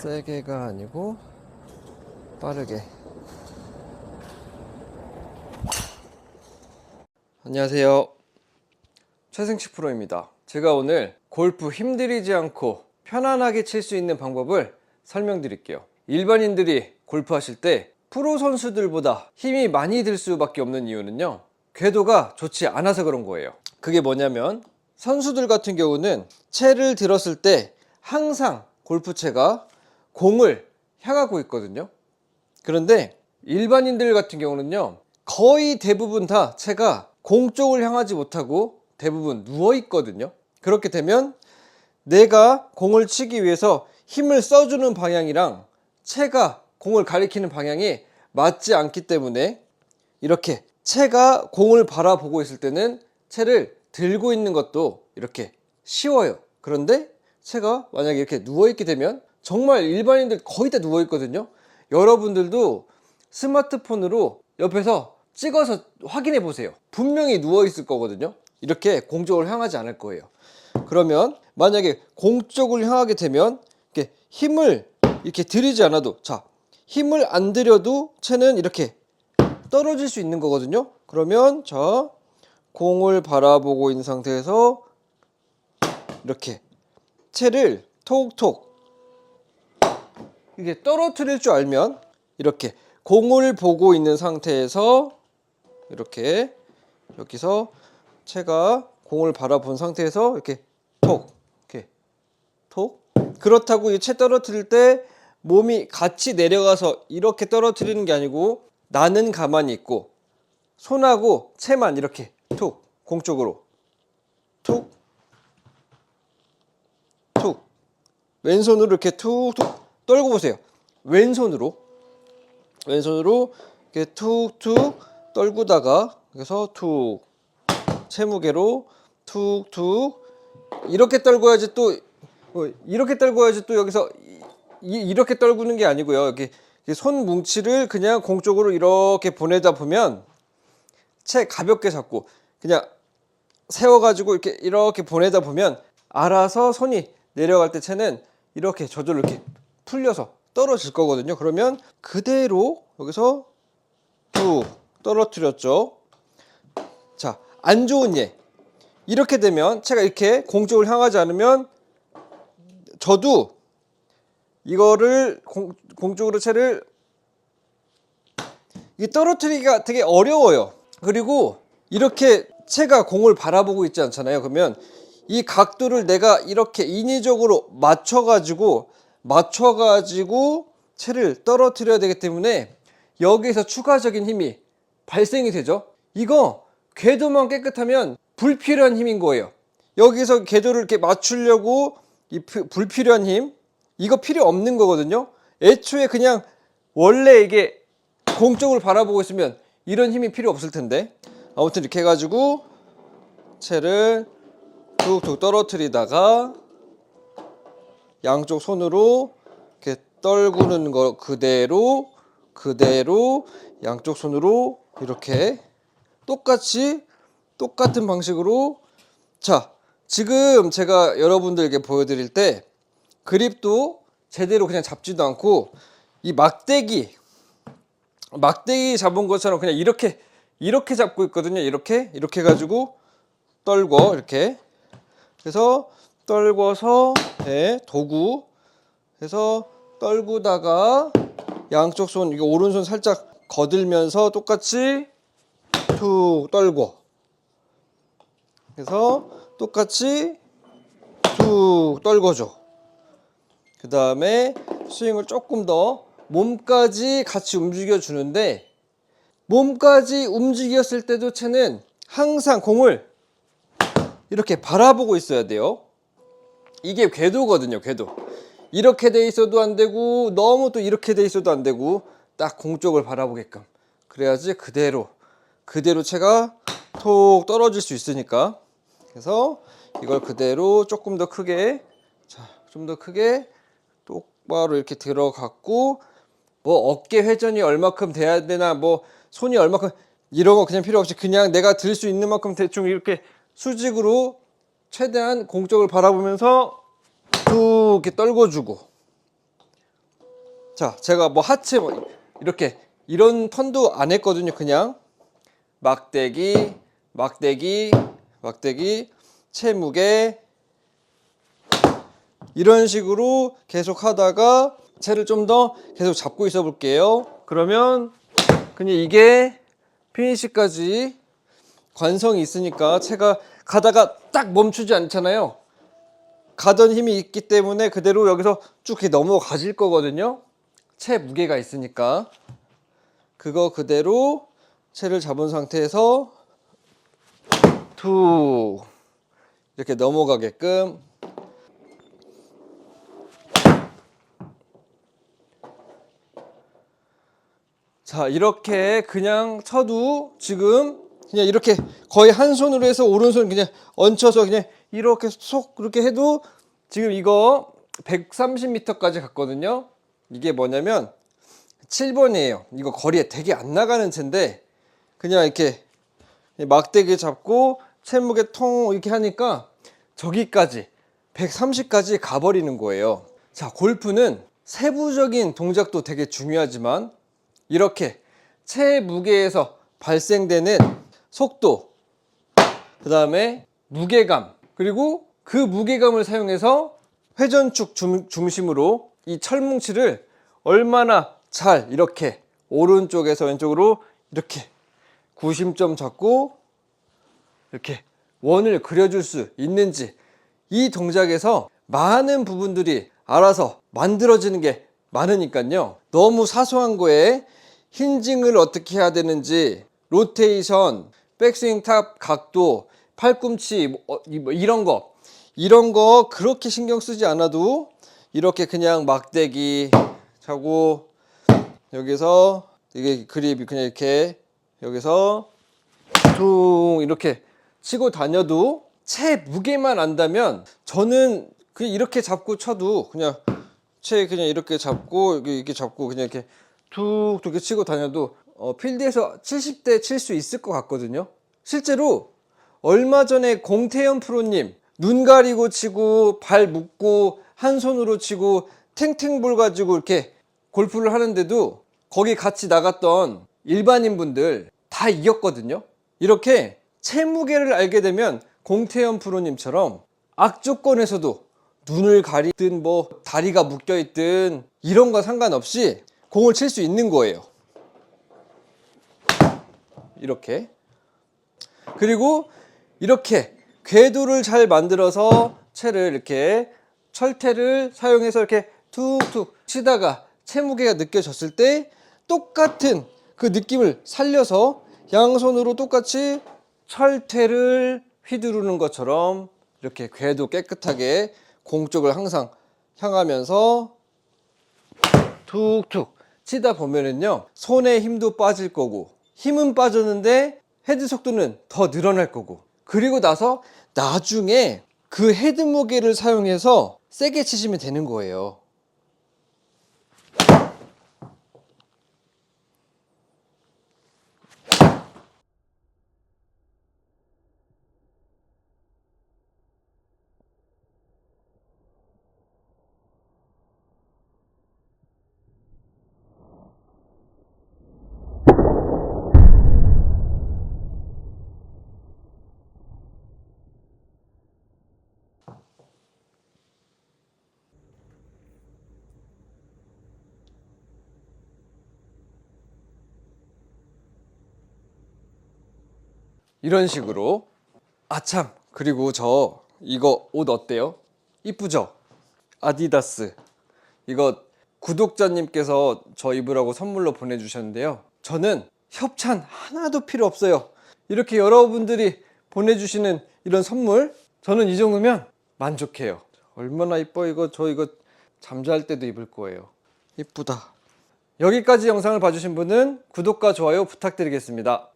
세게가 아니고 빠르게. 안녕하세요. 최승식 프로입니다. 제가 오늘 골프 힘들이지 않고 편안하게 칠 수 있는 방법을 설명드릴게요. 일반인들이 골프 하실 때 프로 선수들보다 힘이 많이 들 수밖에 없는 이유는요. 궤도가 좋지 않아서 그런 거예요. 그게 뭐냐면 선수들 같은 경우는 채를 들었을 때 항상 골프채가 공을 향하고 있거든요. 그런데 일반인들 같은 경우는요. 거의 대부분 다 채가 공 쪽을 향하지 못하고 대부분 누워 있거든요. 그렇게 되면 내가 공을 치기 위해서 힘을 써주는 방향이랑 채가 공을 가리키는 방향이 맞지 않기 때문에 이렇게 채가 공을 바라보고 있을 때는 채를 들고 있는 것도 이렇게 쉬워요. 그런데 채가 만약에 이렇게 누워있게 되면 정말 일반인들 거의 다 누워 있거든요. 여러분들도 스마트폰으로 옆에서 찍어서 확인해 보세요. 분명히 누워 있을 거거든요. 이렇게 공 쪽을 향하지 않을 거예요. 그러면 만약에 공 쪽을 향하게 되면 이렇게 힘을 이렇게 들이지 않아도 자 힘을 안 들여도 채는 이렇게 떨어질 수 있는 거거든요. 그러면 자 공을 바라보고 있는 상태에서 이렇게 채를 톡톡 이게 떨어뜨릴 줄 알면 이렇게 공을 보고 있는 상태에서 이렇게 여기서 채가 공을 바라본 상태에서 이렇게 톡 이렇게 톡. 그렇다고 이 채 떨어뜨릴 때 몸이 같이 내려가서 이렇게 떨어뜨리는 게 아니고 나는 가만히 있고 손하고 채만 이렇게 툭 공쪽으로 툭툭 왼손으로 이렇게 툭툭 떨고 보세요 왼손으로 왼손으로 이렇게 툭툭 떨구다가 그래서 툭 채무게로 툭툭 이렇게 떨궈야지 또 어, 이렇게 떨궈야지 또 여기서 이, 이렇게 떨구는 게 아니고요. 이렇게 손 뭉치를 그냥 공 쪽으로 이렇게 보내다 보면 채 가볍게 잡고 그냥 세워가지고 이렇게 이렇게 보내다 보면 알아서 손이 내려갈 때 채는 이렇게 저절로 이렇게 풀려서 떨어질 거거든요. 그러면 그대로 여기서 쭉 떨어뜨렸죠. 자, 안 좋은 예. 이렇게 되면 채가 이렇게 공 쪽을 향하지 않으면 저도 이거를 공, 공 쪽으로 채를 이 떨어뜨리기가 되게 어려워요. 그리고 이렇게 채가 공을 바라보고 있지 않잖아요. 그러면 이 각도를 내가 이렇게 인위적으로 맞춰가지고 맞춰가지고 채를 떨어뜨려야 되기 때문에 여기에서 추가적인 힘이 발생이 되죠. 이거 궤도만 깨끗하면 불필요한 힘인 거예요. 여기서 궤도를 이렇게 맞추려고 이 피- 불필요한 힘 이거 필요 없는 거거든요. 애초에 그냥 원래 이게 공 쪽을 바라보고 있으면 이런 힘이 필요 없을 텐데 아무튼 이렇게 해가지고 채를 툭툭 떨어뜨리다가 양쪽 손으로 이렇게 떨구는 거 그대로 그대로 양쪽 손으로 이렇게 똑같이 똑같은 방식으로. 자 지금 제가 여러분들에게 보여드릴 때 그립도 제대로 그냥 잡지도 않고 이 막대기 막대기 잡은 것처럼 그냥 이렇게 이렇게 잡고 있거든요. 이렇게 이렇게 해가지고 떨궈 이렇게. 그래서 떨궈서 네, 도구 해서 떨구다가 양쪽 손 이거 오른손 살짝 거들면서 똑같이 툭 떨궈 그래서 똑같이 툭 떨궈줘 그 다음에 스윙을 조금 더 몸까지 같이 움직여 주는데 몸까지 움직였을 때도 채는 항상 공을 이렇게 바라보고 있어야 돼요. 이게 궤도거든요, 궤도. 이렇게 돼 있어도 안 되고 너무 또 이렇게 돼 있어도 안 되고 딱 공 쪽을 바라보게끔 그래야지 그대로 그대로 채가 톡 떨어질 수 있으니까 그래서 이걸 그대로 조금 더 크게 자, 좀더 크게 똑바로 이렇게 들어갔고 뭐 어깨 회전이 얼마큼 돼야 되나 뭐 손이 얼마큼 이런 거 그냥 필요 없이 그냥 내가 들 수 있는 만큼 대충 이렇게 수직으로 최대한 공쪽을 바라보면서 쭉 이렇게 떨궈주고 자, 제가 뭐 하체 뭐 이렇게 이런 턴도 안 했거든요. 그냥 막대기, 막대기, 막대기, 체무게 이런 식으로 계속 하다가 채를 좀 더 계속 잡고 있어 볼게요. 그러면 그냥 이게 피니시까지 관성이 있으니까 채가 가다가 딱 멈추지 않잖아요. 가던 힘이 있기 때문에 그대로 여기서 쭉 넘어가질 거거든요. 채 무게가 있으니까 그거 그대로 채를 잡은 상태에서 툭 이렇게 넘어가게끔 자 이렇게 그냥 쳐도 지금 그냥 이렇게 거의 한 손으로 해서 오른손 그냥 얹혀서 그냥 이렇게 속 그렇게 해도 지금 이거 130m까지 갔거든요. 이게 뭐냐면 7번이에요. 이거 거리에 되게 안 나가는 채인데 그냥 이렇게 막대기 잡고 채무게 통 이렇게 하니까 저기까지 130까지 가버리는 거예요. 자 골프는 세부적인 동작도 되게 중요하지만 이렇게 채 무게에서 발생되는 속도, 그 다음에 무게감, 그리고 그 무게감을 사용해서 회전축 중, 중심으로 이 철뭉치를 얼마나 잘 이렇게 오른쪽에서 왼쪽으로 이렇게 구심점 잡고 이렇게 원을 그려줄 수 있는지 이 동작에서 많은 부분들이 알아서 만들어지는 게 많으니까요. 너무 사소한 거에 힌징을 어떻게 해야 되는지, 로테이션, 백스윙 탑 각도, 팔꿈치 뭐, 어, 이- 뭐 이런 거. 이런 거 그렇게 신경 쓰지 않아도 이렇게 그냥 막대기 차고 여기서 이게 그립이 그냥 이렇게 여기서 퉁 이렇게 치고 다녀도 채 무게만 안다면 저는 그냥 이렇게 잡고 쳐도 그냥 채 그냥 이렇게 잡고 이렇게 잡고 그냥 이렇게 툭툭 이렇게 치고 다녀도 어, 필드에서 70대 칠 수 있을 것 같거든요. 실제로 얼마 전에 공태현 프로님 눈 가리고 치고 발 묶고 한 손으로 치고 탱탱볼 가지고 이렇게 골프를 하는데도 거기 같이 나갔던 일반인 분들 다 이겼거든요. 이렇게 채무게를 알게 되면 공태현 프로님처럼 악조건에서도 눈을 가리든 뭐 다리가 묶여 있든 이런 거 상관없이 공을 칠 수 있는 거예요. 이렇게. 그리고 이렇게 궤도를 잘 만들어서 채를 이렇게 철퇴를 사용해서 이렇게 툭툭 치다가 채 무게가 느껴졌을 때 똑같은 그 느낌을 살려서 양손으로 똑같이 철퇴를 휘두르는 것처럼 이렇게 궤도 깨끗하게 공 쪽을 항상 향하면서 툭툭 치다 보면은요 손에 힘도 빠질 거고 힘은 빠졌는데 헤드 속도는 더 늘어날 거고 그리고 나서 나중에 그 헤드 무게를 사용해서 세게 치시면 되는 거예요. 이런 식으로 아참 그리고 저 이거 옷 어때요? 이쁘죠? 아디다스. 이거 구독자님께서 저 입으라고 선물로 보내주셨는데요. 저는 협찬 하나도 필요 없어요. 이렇게 여러분들이 보내주시는 이런 선물 저는 이 정도면 만족해요. 얼마나 이뻐 이거 저 이거 잠잘 때도 입을 거예요. 이쁘다. 여기까지 영상을 봐주신 분은 구독과 좋아요 부탁드리겠습니다